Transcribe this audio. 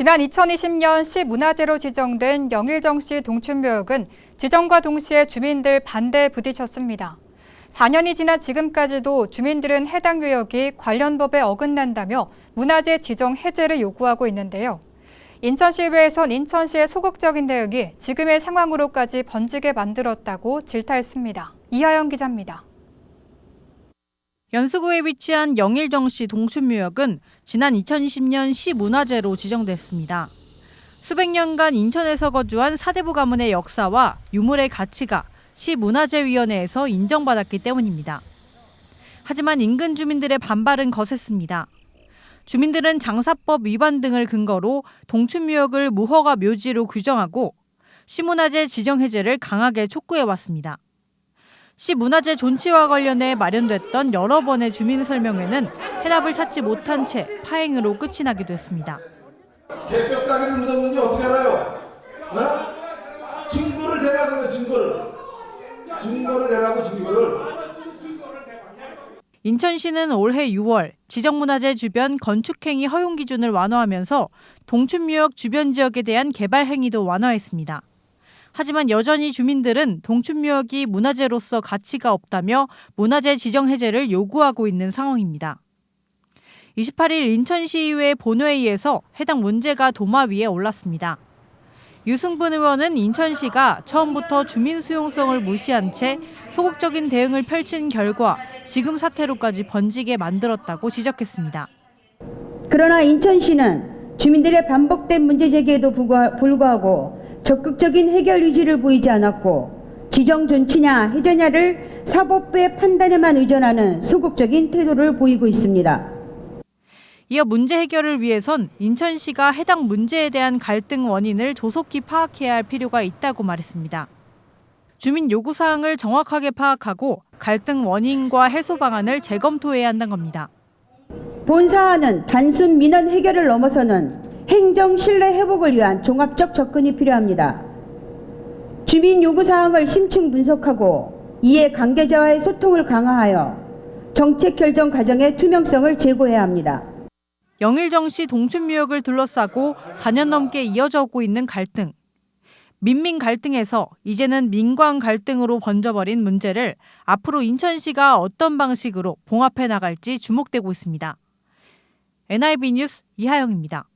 지난 2020년 시 문화재로 지정된 영일정시 동춘묘역은 지정과 동시에 주민들 반대에 부딪혔습니다. 4년이 지난 지금까지도 주민들은 해당 묘역이 관련 법에 어긋난다며 문화재 지정 해제를 요구하고 있는데요. 인천시의회에선 인천시의 소극적인 대응이 지금의 상황으로까지 번지게 만들었다고 질타했습니다. 이하영 기자입니다. 연수구에 위치한 영일정시 동춘묘역은 지난 2020년 시문화재로 지정됐습니다. 수백 년간 인천에서 거주한 사대부 가문의 역사와 유물의 가치가 시문화재위원회에서 인정받았기 때문입니다. 하지만 인근 주민들의 반발은 거셌습니다. 주민들은 장사법 위반 등을 근거로 동춘묘역을 무허가 묘지로 규정하고 시문화재 지정 해제를 강하게 촉구해 왔습니다. 시 문화재 존치와 관련해 마련됐던 여러 번의 주민 설명회는 해답을 찾지 못한 채 파행으로 끝이 나기도 했습니다. 개뼈 가게를 묻었는지 어떻게 알아요? 어? 증거를 대라고요 증거를 증거를 대라고 증거를 인천시는 올해 6월 지정문화재 주변 건축행위 허용 기준을 완화하면서 동춘묘역 주변 지역에 대한 개발 행위도 완화했습니다. 하지만 여전히 주민들은 동춘묘역이 문화재로서 가치가 없다며 문화재 지정 해제를 요구하고 있는 상황입니다. 28일 인천시의회 본회의에서 해당 문제가 도마 위에 올랐습니다. 유승분 의원은 인천시가 처음부터 주민 수용성을 무시한 채 소극적인 대응을 펼친 결과 지금 사태로까지 번지게 만들었다고 지적했습니다. 그러나 인천시는 주민들의 반복된 문제 제기에도 불구하- 불구하고 적극적인 해결 의지를 보이지 않았고 지정 존치냐 해제냐를 사법부의 판단에만 의존하는 소극적인 태도를 보이고 있습니다. 이어 문제 해결을 위해선 인천시가 해당 문제에 대한 갈등 원인을 조속히 파악해야 할 필요가 있다고 말했습니다. 주민 요구 사항을 정확하게 파악하고 갈등 원인과 해소 방안을 재검토해야 한다는 겁니다. 본 사안은 단순 민원 해결을 넘어서는 행정 신뢰 회복을 위한 종합적 접근이 필요합니다. 주민 요구 사항을 심층 분석하고 이해 관계자와의 소통을 강화하여 정책 결정 과정의 투명성을 제고해야 합니다. 영일정시 동춘묘역을 둘러싸고 4년 넘게 이어져 오고 있는 갈등. 민민 갈등에서 이제는 민관 갈등으로 번져버린 문제를 앞으로 인천시가 어떤 방식으로 봉합해 나갈지 주목되고 있습니다. NIB 뉴스 이하영입니다.